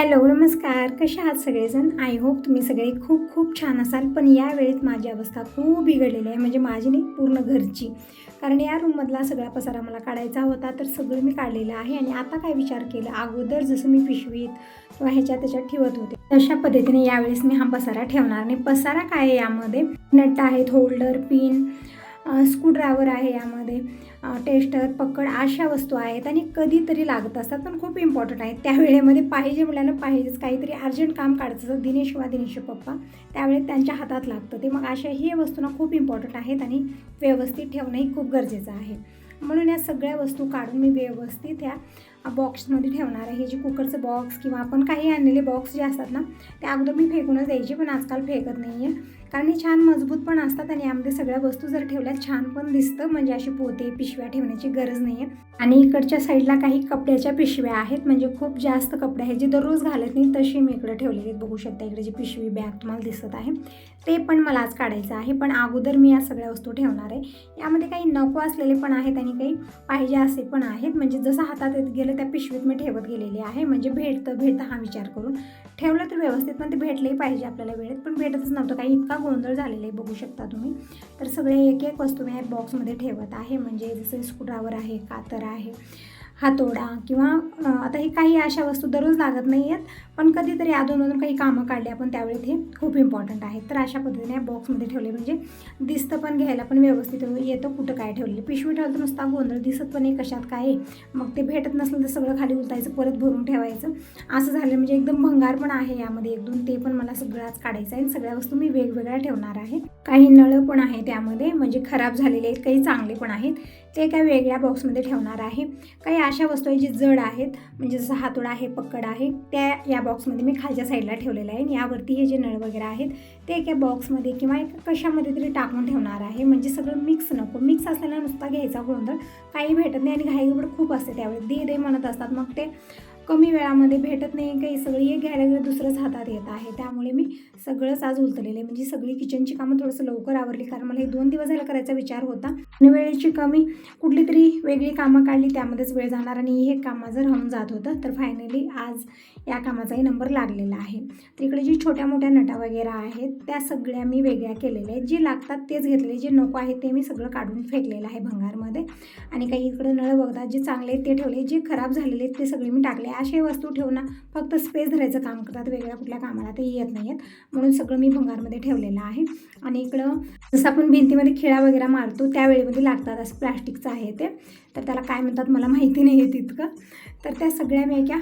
Hello नमस्कार. कसे आहात सगळेजण? आय होप तुम्ही सगळे खूप खूप छान असाल. पण या वेळेत माझी अवस्था खूप बिघडलेली आहे. म्हणजे माझी नाही पूर्ण घरची. कारण या रूममधला सगळा पसारा मला काढायचा होता तर सगळं मी काढलेलं आहे. आणि आता काय विचार केला? अगोदर जसं मी पिशवीत किंवा ह्याच्यात त्याच्यात ठेवत होते. तशा पद्धतीने यावेळेस मी हा पसारा ठेवणार नाही. पसारा काय आहे यामध्ये? नट आहेत होल्डर पिन स्क्रूड्रायव्हर आहे यामध्ये. टेस्टर पकड अशा वस्तू आहेत आणि कधीतरी लागत असतात पण खूप इम्पॉर्टंट आहेत. त्या वेळेमध्ये पाहिजे मुलांना पाहिजेच काहीतरी अर्जंट काम काढायचं असतं दिनेश वा दिनेश पप्पा. त्यावेळेस त्यांच्या हातात लागतं ते. मग अशा ही वस्तू ना खूप इम्पॉर्टंट आहेत आणि व्यवस्थित ठेवणंही खूप गरजेचं आहे. म्हणून या सगळ्या वस्तू काढून मी व्यवस्थित ह्या बॉक्समध्ये ठेवणार आहे. जे कुकरचं बॉक्स किंवा आपण काही आणलेले बॉक्स जे असतात ना ते अगोदर मी फेकूनच द्यायचे पण आजकाल फेकत नाही आहे कारण हे छान मजबूत पण असतात आणि यामध्ये सगळ्या वस्तू जर ठेवल्या छान पण दिसतं. म्हणजे असे पोते पिशव्या ठेवण्याची गरज नाही आहे आणि इकडच्या साईडला काही कपड्याच्या पिशव्या आहेत. म्हणजे खूप जास्त कपडे आहेत. जे दररोज घालत नाही तशी मी इकडे ठेवलेली आहेत. बघू शकता इकडे जी पिशवी बॅग तुम्हाला दिसत आहे. ते पण मला आज काढायचं आहे. पण अगोदर मी या सगळ्या वस्तू ठेवणार आहे. यामध्ये काही नको असलेले पण आहेत आणि काही पाहिजे असे पण आहेत. म्हणजे जसं हातात येत गेलं त्या पिशवीत मी ठेवत गेलेली आहे. म्हणजे भेटतं भेटतं हा विचार करून. ठेवलं तर व्यवस्थित पण ते भेटलंही पाहिजे आपल्याला वेळेत. पण भेटतच नव्हतं. काही इतका गोंधळ झालेला आहे बघू शकता तुम्ही. तर सगळे एक एक वस्तू मी या बॉक्समध्ये ठेवत आहे. म्हणजे जसं स्क्रूड्रायवर आहे कातर आहे हातोडा किंवा आता हे काही अशा वस्तू दररोज लागत नाही आहेत पण कधीतरी अधूनमधून काही कामं काढली आपण त्यावेळी ते खूप इम्पॉर्टंट आहेत तर अशा पद्धतीने या बॉक्समध्ये ठेवले म्हणजे दिसतं पण घ्यायला पण व्यवस्थित येतं कुठं काय ठेवलेलं. पिशवी ठेवलं तर नुसता गोंधळ दिसत पण आहे कशात काय आहे. मग ते भेटत नसलं तर सगळं खाली उलटायचं परत भरून ठेवायचं. असं झालं म्हणजे एकदम भंगार पण आहे यामध्ये एक दोन ते पण मला सगळंच काढायचं आहे. सगळ्या वस्तू मी वेगवेगळ्या ठेवणार आहे. काही नळं पण आहे त्यामध्ये म्हणजे खराब झालेले आहेत काही चांगले पण आहेत. ते काय वेगळ्या बॉक्समध्ये ठेवणार आहे. काही अशा वस्तू आहेत जी जड आहेत म्हणजे जसं हातोडा आहे पकड आहे त्या या बॉक्समध्ये मी खालच्या साईडला ठेवलेलं आहे आणि यावरती हे जे नळ वगैरे आहेत ते एका बॉक्समध्ये किंवा एका कशामध्ये तरी टाकून ठेवणार आहे. म्हणजे सगळं मिक्स नको. मिक्स असल्याला नुसता घ्यायचा गोंधळ काही भेटत नाही आणि घाई खूप असते त्यावेळी. दे दे म्हणत असतात. मग ते कमी वेळामध्ये भेटत नाही काही सगळी एक घ्यायला गेलं दुसरंच हातात येत आहे. त्यामुळे मी सगळंच आज उलतलेलं. आहे म्हणजे सगळी किचनची कामं थोडंसं लवकर आवरली कारण मला हे दोन दिवस झाला करायचा विचार होता. आणि वेळेची कमी कुठली तरी वेगळी कामं काढली त्यामध्येच वेळ जाणार आणि हे काम माझं राहून जात होतं तर फायनली आज या कामाचाही नंबर लागलेला आहे. तर इकडे जी छोट्या मोठ्या नटा वगैरे आहेत त्या सगळ्या मी वेगळ्या केलेल्या आहेत. जे लागतात तेच घेतलेले जे नको आहे ते मी सगळं काढून फेकलेलं आहे भंगारमध्ये. आणि काही इकडे नळ बघतात जे चांगले आहेत ते ठेवले जे खराब झालेले आहेत ते सगळे मी टाकले. असे वस्तू ठेवणं फक्त स्पेस धरायचं काम करतात. वेगळ्या कुठल्या कामाला ते येत नाही आहेत म्हणून सगळं मी भंगारमध्ये ठेवलेलं आहे. आणि इकडं जसं आपण भिंतीमध्ये खिळा वगैरे मारतो त्यावेळेमध्ये लागतात असं प्लास्टिकचं आहे ते. तर त्याला काय म्हणतात मला माहिती नाही आहे तितकं. तर त्या सगळ्या मी एका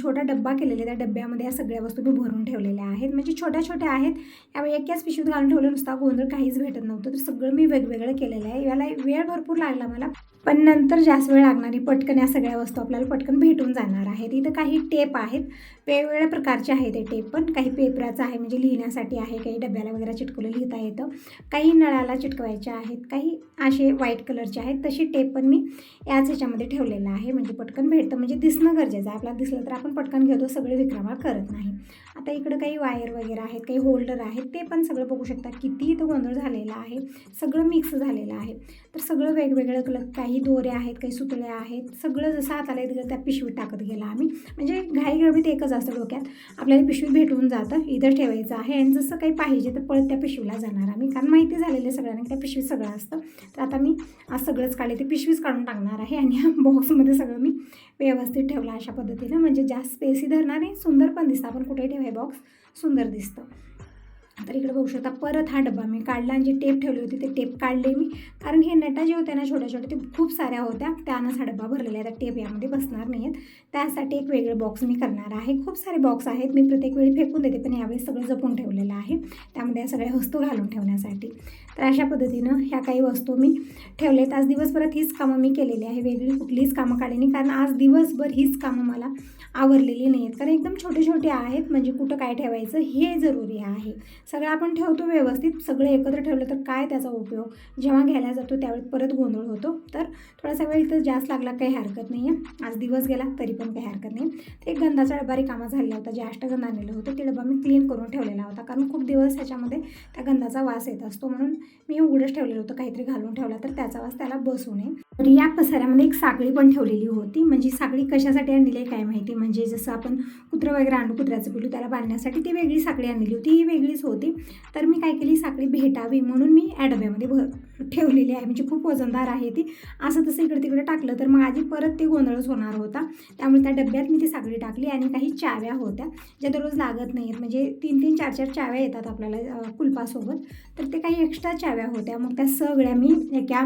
छोटा डब्बा केलेला त्या डब्यामध्ये या सगळ्या वस्तू मी भरून ठेवलेल्या आहेत. म्हणजे छोट्या छोट्या आहेत. यावेळी एकाच पिशवीत घालून ठेवलं. नुसता गोंधळ काहीच भेटत नव्हतं. तर सगळं मी वेगवेगळं केलेलं आहे. याला वेळ भरपूर लागला मला. पण नंतर जास्त वेळ लागणारी पटकन या सगळ्या वस्तू आपल्याला पटकन भेटून जाणार आहेत. इथं काही टेप आहेत. वेगवेगळ्या प्रकारचे आहेत ते टेप पण. काही पेपराचं आहे म्हणजे लिहिण्यासाठी आहे. काही डब्याला वगैरे चिटकवलं लिहिता येतं. काही नळाला चिटकवायचे आहेत. काही असे व्हाईट कलरचे आहेत. तशी टेप पण मी याच ह्याच्यामध्ये ठेवलेलं आहे. म्हणजे पटकन भेटतं. म्हणजे दिसणं गरजेचं आहे. आपल्याला दिसलं तर आपण पटकन घेतो. सगळे विक्रमाळ करत नाही. आता इकडं काही वायर वगैरे आहेत. काही होल्डर आहेत. ते पण सगळं बघू शकता. किती इथं गोंधळ झालेला आहे. सगळं मिक्स झालेलं आहे. तर सगळं वेगवेगळं कलर काही दोरे आहेत काही सुतळ्या आहेत. सगळं जसं हाताला येत गेलं त्या पिशवीत टाकत गेला आम्ही. म्हणजे घाई गडबीत एकच असतं डोक्यात. आपल्याला पिशवी भेटून जातं. इथं ठेवायचं आहे. आणि जसं काही पाहिजे तर पळत त्या पिशवीला जाणार आम्ही. कारण माहिती झालेलं आहे सगळ्यांना त्या पिशवीत सगळं असतं. तर आता मी आज सगळंच काढले. ते पिशवीच काढून टाकणार आहे. आणि ह्या बॉक्समध्ये सगळं मी व्यवस्थित ठेवलं अशा पद्धतीनं. म्हणजे जास्त स्पेसही धरणार आहे सुंदर पण दिसतं. आपण कुठेही ठेवाय बॉक्स सुंदर दिसतं. तर इकडे बघू शकता परत हा डबा मी काढला आणि जे टेप ठेवले होते ते टेप काढले मी. कारण हे नटा जे होत्या ना छोट्या छोट्या ते खूप साऱ्या होत्या. त्यानंच हा डबा भरलेला आहे. तर टेप यामध्ये बसणार नाही आहेत त्यासाठी एक वेगळं बॉक्स मी करणार आहे. खूप सारे बॉक्स आहेत. मी प्रत्येक वेळी फेकून देते पण यावेळी सगळं जपून ठेवलेलं आहे. त्यामध्ये या सगळ्या वस्तू घालून ठेवण्यासाठी. तर अशा पद्धतीनं ह्या काही वस्तू मी ठेवलेत. आज दिवसभरात हीच कामं मी केलेली आहे. वेगळी कुठलीच कामं काढली नाही. कारण आज दिवसभर हीच कामं मला आवरलेली नाही आहेत कारण एकदम छोटे छोटे आहेत. म्हणजे कुठं काय ठेवायचं हे जरुरी आहे. सगळं आपण ठेवतो व्यवस्थित. सगळं एकत्र ठेवलं तर काय त्याचा उपयोग? जेव्हा घ्यायला जातो त्यावेळी परत गोंधळ होतो. तर थोडासा वेळ इथं जास्त लागला काही हरकत नाही आहे आज दिवस गेला तरी पण काही हरकत नाही. ते एक गंधाचा डबा रिकामा झालेला होता. जे अष्टगंध आणलेलं होतं ते डबा मी क्लीन करून ठेवलेला होता. कारण खूप दिवस त्याच्यामध्ये त्या गंधाचा वास येत असतो. म्हणून मी उघडंच ठेवलेलं होतं. काहीतरी घालून ठेवला तर त्याचा वास त्याला बसू नये. तर या पसाऱ्यामध्ये एक साखळी पण ठेवलेली होती. म्हणजे साखळी कशासाठी आणलेली आहे काय माहिती? म्हणजे जसं आपण कुत्रं वगैरे आणू कुत्र्याचं पिलू त्याला बांधण्यासाठी ती वेगळी साखळी आणलेली होती. ही वेगळीच होती. तर मी काय केली? साखळी भेटावी म्हणून मी या डब्यामध्ये भर ठेवलेली आहे. म्हणजे खूप वजनदार आहे ती. असं तसं इकडे तिकडे टाकलं तर मग आधी परत ते गोंधळच होणार होता. त्यामुळे त्या डब्यात मी ती साखळी टाकली आणि काही चाव्या होत्या ज्या दररोज लागत नाहीत. म्हणजे तीन तीन चार चार चाव्या येतात आपल्याला कुलपासोबत. तर ते काही एक्स्ट्रा चाव्या होत्या. मग त्या सगळ्या मी एका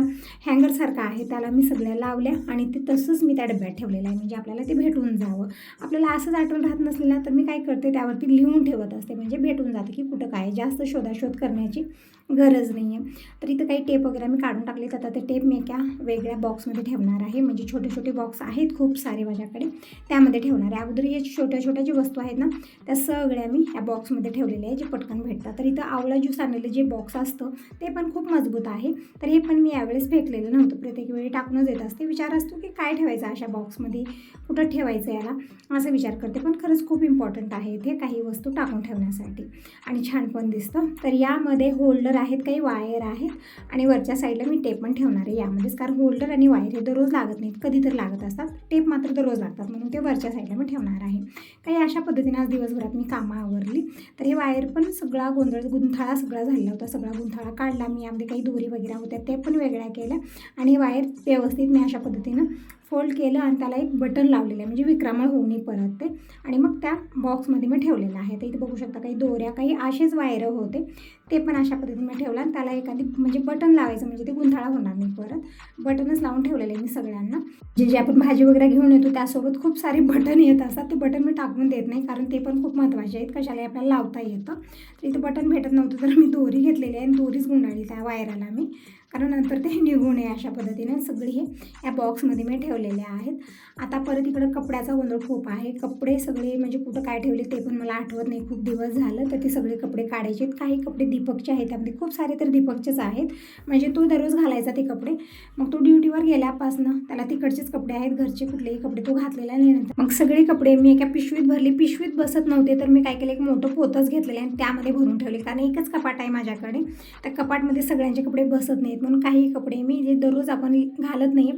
हँगरसारखं आहे त्याला मी सगळ्या लावल्या आणि ते तसंच मी त्या डब्यात ठेवलेलं आहे. म्हणजे आपल्याला ते भेटून जावं. आपल्याला असंच आठवण राहत नसलेलं तर मी काय करते त्यावरती लिहून ठेवत असते. म्हणजे भेटून जाते की कुठं काय जास्त शोधाशोध करण्याची गरज नाही आहे तर इथं काही टेप वगैरे मी काढून टाकले तर आता ते टेप मी एका वेगळ्या बॉक्समध्ये ठेवणार आहे. म्हणजे छोटे छोटे बॉक्स आहेत खूप सारे माझ्याकडे. त्यामध्ये ठेवणार आहे. अगोदर हे छोट्या छोट्या ज्या वस्तू आहेत ना त्या सगळ्या मी या बॉक्समध्ये ठेवलेल्या आहे जे पटकन भेटतात. तर इथं आवळा ज्यूस आणलेलं जे बॉक्स असतं ते पण खूप मजबूत आहे. तर हे पण मी यावेळेस फेकलेलं नव्हतं. प्रत्येक वेळी टाकूनच येत असते. विचार असतो की काय ठेवायचं अशा बॉक्समध्ये कुठं ठेवायचं याला? असा विचार करते. पण खरंच खूप इम्पॉर्टंट आहे इथे काही वस्तू टाकून ठेवण्यासाठी. आणि छान पण दिसतं. तर यामध्ये होल्डर आहेत काही वायर आहेत आणि वरच्या साईडला मी टेप पण ठेवणार आहे यामध्येच. कारण होल्डर आणि वायर हे दररोज लागत नाहीत कधी तर लागत असतात. टेप मात्र दररोज लागतात म्हणून ते वरच्या साईडला मी ठेवणार आहे. काही अशा पद्धतीने आज दिवसभरात मी कामं आवरली. तर हे वायर पण सगळा गोंधळ गुंथाळा सगळा झालेला होता. सगळा गुंथाळा काढला मी यामध्ये काही दोरी वगैरे होत्या ते पण वेगळ्या केल्या. आणि वायर व्यवस्थित मी अशा पद्धतीनं फोल्ड केलं आणि त्याला एक बटन लावलेलं आहे. म्हणजे विक्रमळ होऊ नये परत ते. आणि मग त्या बॉक्समध्ये मी ठेवलेलं आहे. तर इथे बघू शकता काही दोऱ्या काही असेच वायर होते. ते पण अशा पद्धतीने मी ठेवलं आणि त्याला एखादी म्हणजे बटन लावायचं म्हणजे ते गुंथाळा होणार नाही परत. बटनच लावून ठेवलेलं आहे मी सगळ्यांना. जे जे आपण भाजी वगैरे घेऊन येतो त्यासोबत खूप सारे बटन येत असतात. ते बटन मी टाकून देत नाही कारण ते पण खूप महत्त्वाचे आहेत. कशाला आपल्याला लावता येतं. तर इथं बटन भेटत नव्हतं तर मी दोरी घेतलेली आहे आणि दोरीच गुंडाळली त्या वायराला मी. कारण नंतर ते निघू नये अशा पद्धतीने सगळी हे या बॉक्समध्ये मी ठेवलेले आहेत. आता परत इकडं कपड्याचा गोंधळ खूप आहे. कपडे सगळे म्हणजे कुठं काय ठेवले ते पण मला आठवत नाही. खूप दिवस झालं तर ते सगळे कपडे काढायचे आहेत. काही कपडे दीपकचे आहेत. त्यामध्ये खूप सारे तर दीपकचेच आहेत. म्हणजे तो दररोज घालायचा ते कपडे. मग तो ड्युटीवर गेल्यापासनं त्याला तिकडचेच कपडे आहेत. घरचे कुठलेही कपडे तो घातलेला नाही. नंतर मग सगळे कपडे मी एका पिशवीत भरली. पिशवीत बसत नव्हते तर मी काय केलं? एक मोठं पोतच घेतलेलं आणि त्यामध्ये भरून ठेवले. कारण एकच कपाट आहे माझ्याकडे. त्या कपाटमध्ये सगळ्यांचे कपडे बसत नाहीत. म्हणून काही कपडे मी जे दररोज आपण घालत नाही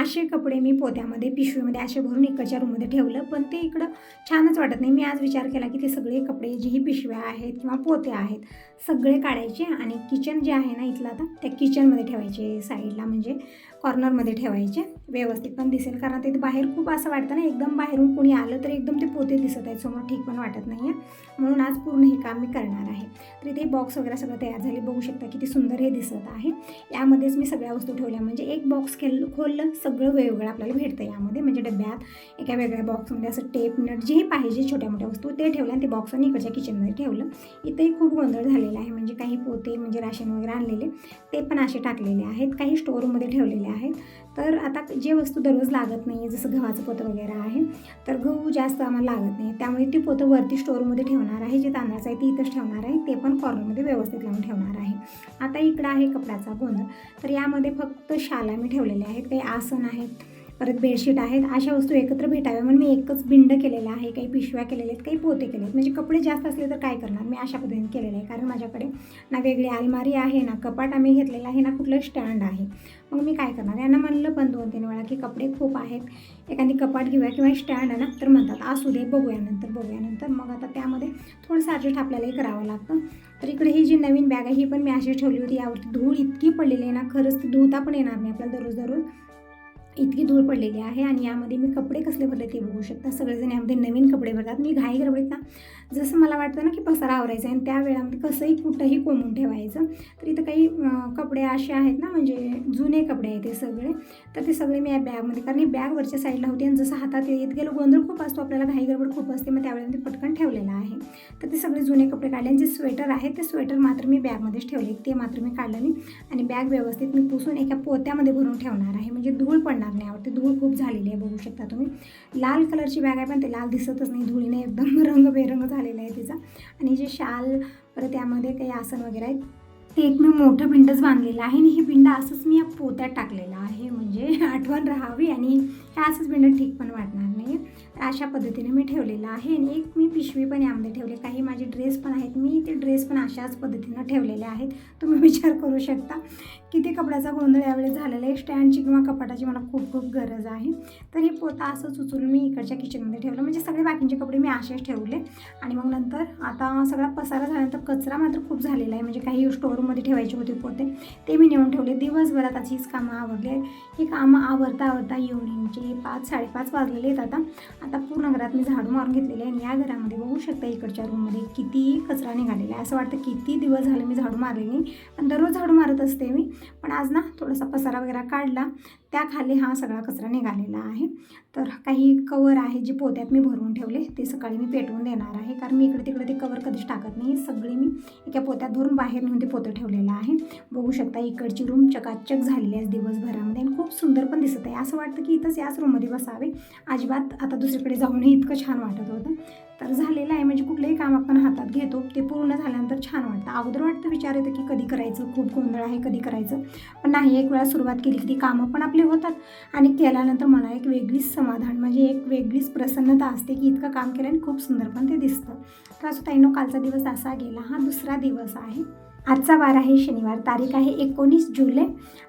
असे कपडे मी पोत्यामध्ये पिशवीमध्ये असे भरून इकडच्या रूममध्ये ठेवलं. पण ते इकडं छानच वाटत नाही. मी आज विचार केला की ते सगळे कपडे जेही पिशव्या आहेत किंवा पोते आहेत सगळे काढायचे आणि किचन जे आहे ना इथलं आता त्या किचनमध्ये ठेवायचे साईडला. म्हणजे कॉर्नरमध्ये ठेवायचे. व्यवस्थित पण दिसेल कारण ते बाहेर खूप असं वाटतं ना एकदम बाहेरून कोणी आलं तर एकदम ते पोते दिसत आहेत समोर ठीक पण वाटत नाही आहे म्हणून आज पूर्ण हे काम मी करणार आहे. तर इथे बॉक्स वगैरे सगळं तयार झाले. बघू शकता किती सुंदर हे दिसत आहे. यामध्येच मी सगळ्या वस्तू ठेवल्या. म्हणजे एक बॉक्स खेळ खोललं सगळं वेगवेगळं आपल्याला भेटतं यामध्ये. म्हणजे डब्यात एका वेगळ्या बॉक्समध्ये असं टेप नट जेही पाहिजे छोट्या मोठ्या वस्तू ते ठेवल्या आणि ते बॉक्स आणि इकडच्या किचनमध्ये ठेवलं. इथेही खूप गोंधळ झालेला आहे. म्हणजे काही पोते म्हणजे राशन वगैरे आणलेले ते पण असे टाकलेले आहेत. काही स्टोअरमध्ये ठेवलेले आहेत. तर आता जे वस्तू दररोज लागत नाही आहे जसं गव्हाचं पोतं वगैरे आहे तर गहू जास्त आम्हाला लागत नाही. त्यामुळे ती पोतं वरती स्टोअरमध्ये ठेवणार आहे जे तांदळाचं आहे ती इथंच ठेवणार आहे ते पण कॉर्नरमध्ये व्यवस्थित लावून ठेवणार आहे. आता इकडं आहे कपड्याचा गोंधळ. तर यामध्ये फक्त शाला मी ठेवलेल्या आहेत काही आसन आहेत परत बेडशीट आहेत अशा वस्तू एकत्र भेटाव्या म्हणून मी एकच बिंड केलेलं आहे काही पिशव्या केलेल्या आहेत काही पोते केले आहेत. म्हणजे कपडे जास्त असले तर काय करणार? मी अशा पद्धतीने केलेलं आहे कारण माझ्याकडे ना वेगळी अलमारी आहे ना कपाट आम्ही घेतलेलं आहे ना कुठलं स्टँड आहे. मग मी काय करणार? यांना म्हणलं पण दोन तीन वेळा की कपडे खूप आहेत एखादी कपाट घेऊया किंवा स्टँड आहे ना तर म्हणतात असू दे बघूया नंतर बघूया नंतर. मग आता त्यामध्ये थोडंसं ॲडजस्ट आपल्यालाही करावं लागतं. तर इकडे ही जी नवीन बॅग आहे ही पण मी अशी ठेवली होती. यावरती धूळ इतकी पडलेली आहे ना खरंच धुता पण येणार नाही आपल्याला दररोज दररोज. इतकी धूळ पडलेली आहे आणि यामध्ये मी कपडे कसले भरले ते बघू शकता. सगळेजण यामध्ये नवीन कपडे भरतात. मी घाई गडबडीत ना जसं मला वाटतं ना की पसारा आवरायचा आणि त्या वेळामध्ये कसंही कुठंही कोंबून ठेवायचं. तर इथं काही कपडे असे आहेत ना म्हणजे जुने कपडे आहेत ते सगळे. तर ते सगळे मी या बॅगमध्ये कारण ही बॅग वरच्या साईडला होती आणि जसं हातात येत गेलो गोंधळ खूप असतो. आपल्याला घाई गडबड खूप असते. मग त्यावेळेला पटकन ठेवलेलं आहे. तर ते सगळे जुने कपडे काढले आणि जे स्वेटर आहे ते स्वेटर मात्र मी बॅगमध्येच ठेवले. ते मात्र मी काढलं नाही. आणि बॅग व्यवस्थित मी पुसून एका पोत्यामध्ये भरून ठेवणार आहे. म्हणजे धूळ पडणार येणार नाही यावरती धूळ खूप झालेली आहे बघू शकता तुम्ही. लाल कलरची बॅग आहे पण ते लाल दिसतच नाही. धुळीने एकदम रंगबेरंग झालेला आहे तिचा. आणि जे शाल परत त्यामध्ये काही आसन वगैरे आहेत ते एक मी मोठं पिंडच बांधलेलं आहे. आणि हे पिंड असंच मी या पोत्यात टाकलेलं आहे. म्हणजे आठवण राहावी आणि हे असंच पिंड ठीक पण वाटणार नाही तर अशा पद्धतीने मी ठेवलेलं आहे. आणि एक मी पिशवी पण यामध्ये ठेवले काही माझे ड्रेस पण आहेत. मी ते ड्रेस पण अशाच पद्धतीनं ठेवलेले आहेत. तुम्ही विचार करू शकता किती कपड्याचा गोंधळ यावेळेस झालेला आहे. स्टँडची किंवा कपाटाची मला खूप खूप गरज आहे. तर हे पोता असंच उचलून मी इकडच्या किचनमध्ये ठेवलं. म्हणजे सगळे बाकींचे कपडे मी असेच ठेवले. आणि मग नंतर आता सगळा पसारा झाल्यानंतर कचरा मात्र खूप झालेला आहे. म्हणजे काही स्टोअरमध्ये ठेवायचे होते पोते. ते मी नेऊन ठेवले. दिवसभरात अशीच हीच कामं आवडले ही कामं आवरता आवरता इव्हनिंगचे पाच साडेपाच वाजलेले आहेत आता. आता पूर्ण घरात मी झाडू मारून घेतलेले आहे आणि या घरामध्ये बघू शकता इकडच्या रूममध्ये किती कचरा निघालेला आहे. असं वाटतं किती दिवस झाले मी झाडू मारले नाही. पण दररोज झाडू मारत असते मी. पण आज ना थोडासा पसारा वगैरे काढला. त्याखाली हा सगळा कचरा निघालेला आहे. तर काही कवर आहे जे पोत्यात मी भरून ठेवले ते सकाळी मी पेटवून देणार आहे. कारण मी इकडे तिकडे ते कवर कधीच टाकत नाही. सगळे मी एका पोत्यात भरून बाहेर नेऊन ते पोतं ठेवलेलं आहे. बघू शकता इकडची रूम चकाचक झालेली आहे दिवसभरामध्ये आणि खूप सुंदर पण दिसत आहे. असं वाटतं की इथंच याच रूममध्ये बसावे. अजिबात आता दुसरीकडे जाऊनही इतकं छान वाटत होतं. तर झालेलं आहे म्हणजे कुठलंही काम आपण हातात घेतो ते पूर्ण झाल्यानंतर छान वाटतं. अगोदर वाटतं विचार येतं की कधी करायचं? खूप गोंधळ आहे कधी करायचं? पण नाही एक वेळा सुरुवात केली की ती कामं पण आपली होतात. आणि केल्यानंतर मला एक वेगळीच समाधान म्हणजे एक वेगळीच प्रसन्नता असते की इतकं काम केलं आणि खूप सुंदर पण ते दिसतं. तर असं ताईनो कालचा दिवस असा गेला. हा दुसरा दिवस आहे. आजचा वार आहे शनिवार. तारीख आहे एकोणीस जुलै.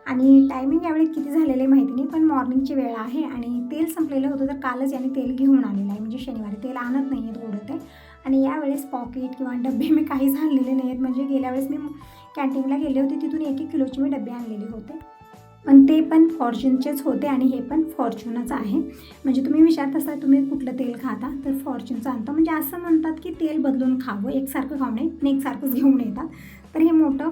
आणि टायमिंग यावेळी किती झालेले आहे माहिती नाही पण मॉर्निंगची वेळ आहे. आणि तेल संपलेलं होतं तर कालच याने तेल घेऊन आलेलं आहे. म्हणजे शनिवारी तेल आणत नाही आहेत गोडं ते आणि यावेळेस पॉकेट किंवा डबे मी काहीच आणलेले नाही आहेत म्हणजे गेल्या वेळेस मी कॅन्टीनला गेले होते तिथून एक एक किलोचे मी डबे आणलेले होते. पण ते पण फॉर्च्यूनचेच होते आणि हे पण फॉर्च्यूनच आहे. म्हणजे तुम्ही विचारत असता तुम्ही कुठलं तेल खाता तर फॉर्च्यूनचं आणता. म्हणजे असं म्हणतात की तेल बदलून खावं एकसारखं खाऊ नये पण एकसारखंच घेऊन येतात. तर हे मोठं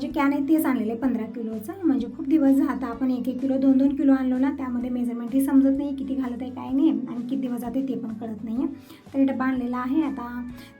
जे कॅन आहे तेच आणलेलं आहे पंधरा किलोचं. म्हणजे खूप दिवस जाता आपण एक एक किलो दोन दोन किलो आणलो ना त्यामध्ये मेजरमेंट ही समजत नाही किती घालत आहे काय नाही आणि किती दिवस जाते ते पण कळत नाही आहे तर डबा आणलेला आहे. आता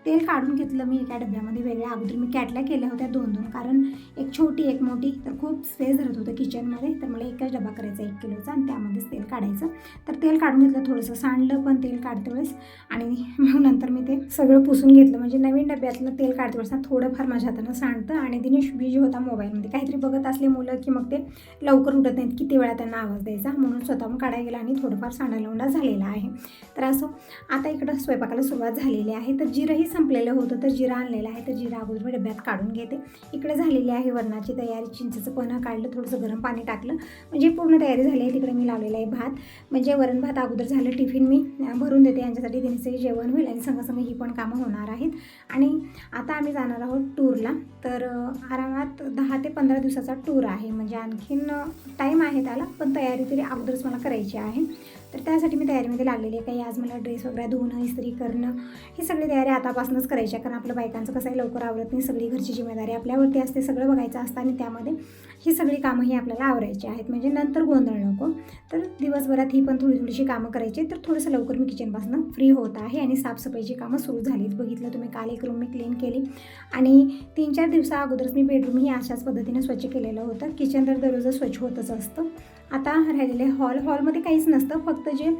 तेल काढून घेतलं मी एका डब्यामध्ये वेगळ्या. अगोदर मी कॅटल्या केल्या होत्या दोन दोन. कारण एक छोटी एक मोठी तर खूप स्पेस धरत होतं किचनमध्ये तर मला एकच डबा करायचा एक किलोचा आणि त्यामध्येच तेल काढायचं. तर तेल काढून घेतलं थोडंसं. सांडलं पण तेल काढते वेळेस आणि मग नंतर मी ते सगळं पुसून घेतलं. म्हणजे नवीन डब्यातलं तेल काढते वेळेस ना थोडंफार माझ्या हातानं सांडतं. आणि दिनेश बीज होता मोबाईलमध्ये. काहीतरी बघत असले मुलं की मग ते लवकर उठत नाहीत. किती वेळा त्यांना आवाज द्यायचा. म्हणून स्वतःहून काढायला गेला आणि थोडंफार सांडायला उंडा झालेला आहे. तर असं. आता इकडं स्वयंपाकाला सुरुवात झालेली आहे. तर जिरंही संपलेलं होतं तर जिरा आणलेलं आहे. तर जिरा अगोदर मी डब्यात काढून घेते. इकडे झालेली आहे वरणाची तयारी. चिंचेचं पन्ह काढलं थोडंसं गरम पाणी टाकलं. म्हणजे पूर्ण तयारी झाली आहे. तिकडे मी लावलेला आहे भात. म्हणजे वरण भात अगोदर झालं टिफिन मी भरून देते. यांच्यासाठी त्यांचं जेवण होईल आणि संग ही पण कामं होणार आहेत. आणि आता आम्ही जाणार आहोत टूरला. तर आरामात दहा ते पंधरा दिवसाचा टूर आहे. म्हणजे आणखीन टाईम आहे त्याला पण तयारी तरी अगोदरच मला करायची आहे. तर त्यासाठी मी तयारीमध्ये लागलेली आहे. काही आज मला ड्रेस वगैरे धुणं इस्त्री करणं ही सगळी तयारी आतापासूनच करायची आहे. कारण आपल्या बायकांचं कसं आहे लवकर आवडत नाही. सगळी घरची जिम्मेदारी आपल्यावरती असते. सगळं बघायचं असतं आणि त्यामध्ये ही सगळी कामंही आपल्याला आवरायची आहेत. म्हणजे नंतर गोंधळ नको. तर दिवसभरात ही पण थोडी थोडीशी कामं करायची तर थोडंसं लवकर मी किचनपासून फ्री होत आहे आणि साफसफाईची कामं सुरू झालीत. बघितलं तुम्ही काल एक रूम मी क्लीन केली. आणि तीन चार दिवसा अगोदरच मी बेडरूम ही अशाच पद्धतीने स्वच्छ केलेलं होतं. किचन तर दररोज स्वच्छ होतच असतं. आता राहिलेले हॉल हॉलमध्ये काहीच नसतं. फक्त जे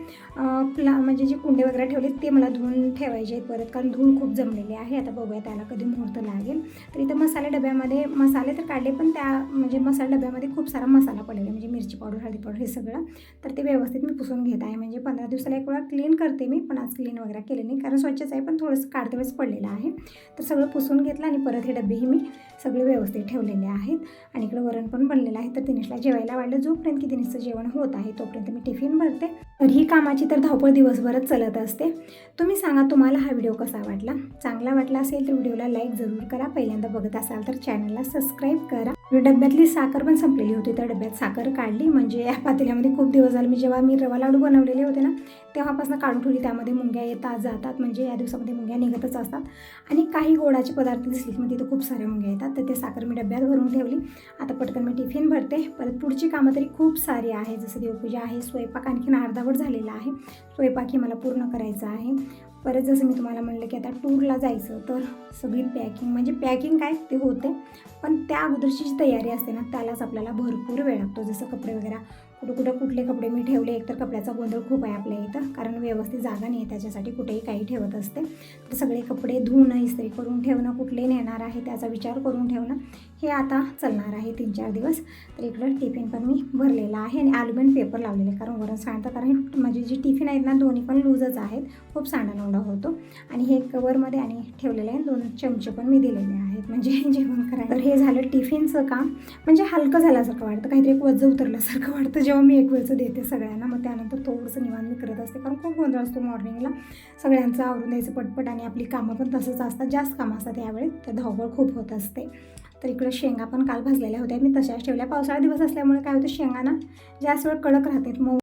प्ला म्हणजे जे कुंडे वगैरे ठेवले ते मला धुवून ठेवायचे आहेत परत. कारण धूळ खूप जमलेली आहे. आता बघूया त्याला कधी मुहूर्त लागेल. तर इथं मसाले डब्यामध्ये मसाले तर काढले पण त्या म्हणजे मसाला डब्यामध्ये खूप सारा मसाला पडलेला आहे. म्हणजे मिरची पावडर हळदी पावडर हे सगळं. तर ते व्यवस्थित मी पुसून घेत आहे. म्हणजे पंधरा दिवसाला एक वेळा क्लीन करते मी पण आज क्लीन वगैरे केले नाही. कारण स्वच्छच आहे पण थोडंसं काढते वेळेस पडलेलं आहे. तर सगळं पुसून घेतलं आणि परत हे डबेही मी सगळे व्यवस्थित ठेवलेले आहेत. आणि इकडं वरण पण बनलेलं आहे. तर दिनेशला जेवायला वाढलं. जोपर्यंत की दिनेशचं जेवण होत आहे तोपर्यंत मी टिफिन भरते. तर ही कामाची तर धावपळ दिवसभरच चालत असते. तुम्ही सांगा तुम्हाला हा व्हिडिओ कसा वाटला? चांगला वाटला असेल तर व्हिडिओला लाईक जरूर करा. पहिल्यांदा बघत असाल तर चॅनलला सबस्क्राईब करा. डब्यातली साखर पण संपलेली होती. त्या डब्यात साखर काढली. म्हणजे या पातेल्यामध्ये खूप दिवस झाले. मी जेव्हा मी रवा लाडू बनवलेले होते ना तेव्हापासून काढून ठेवली. त्यामध्ये मुंग्या येतात जातात. म्हणजे या दिवसामध्ये मुंग्या निघतच असतात. आणि काही गोडाचे पदार्थ दिसले की मग तिथं खूप साऱ्या मुंग्या येतात. तर ते साखर मी डब्यात भरून ठेवली. आता पटकन मी टिफिन भरते. परत पुढची कामं तरी खूप सारी आहे जसं देवपूजा आहे स्वयंपाक आणखीन अर्धावट झालेला आहे. स्वयंपाक हे मला पूर्ण करायचा आहे. परत जसं मी तुम्हाला म्हणलं की आता टूरला जायचं तर सगळी पॅकिंग म्हणजे पॅकिंग काय ते होते. पण त्या अगोदरची जी तयारी असते ना त्यालाच आपल्याला भरपूर वेळ लागतो. जसं कपडे वगैरे कुठं कुठं कुठले कपडे मी ठेवले एकतर कपड्याचा गोंधळ खूप आहे आपल्या इथं कारण व्यवस्थित जागा नाही आहे त्याच्यासाठी कुठेही काही ठेवत असते. तर सगळे कपडे धुणं इस्त्री करून ठेवणं कुठले नेणार आहे त्याचा विचार करून ठेवणं हे आता चालणार आहे तीन चार दिवस. तर इकडं टिफिन पण मी भरलेला आहे आणि आलुमेंट पेपर लावलेले कारण वरण सांडतं कारण माझी म्हणजे जी टिफिन आहेत ना दोन्ही पण लूजच आहेत खूप सांडा होतो. आणि हे कवरमध्ये आणि ठेवलेले आहे दोन चमचे पण मी दिलेले आहेत म्हणजे जेवण करायला. तर हे झालं टिफिनचं काम म्हणजे हलकं झाल्यासारखं वाटतं काहीतरी एक वजं उतरल्यासारखं वाटतं जेव्हा मी एक वेळचं देते सगळ्यांना मग त्यानंतर थोडंसं निवांत मी करत असते. कारण खूप गोंधळ असतो मॉर्निंगला सगळ्यांचं आवरून द्यायचं पटपट आणि आपली कामं पण तसंच असतात. जास्त कामं असतात यावेळी तर धावपळ खूप होत असते. तर इकडं शेंगा पण काल भाजलेल्या होत्या. मी तशाच ठेवल्या. पावसाळा दिवस असल्यामुळे काय होतं शेंगांना जास्त वेळ कडक राहतात मऊ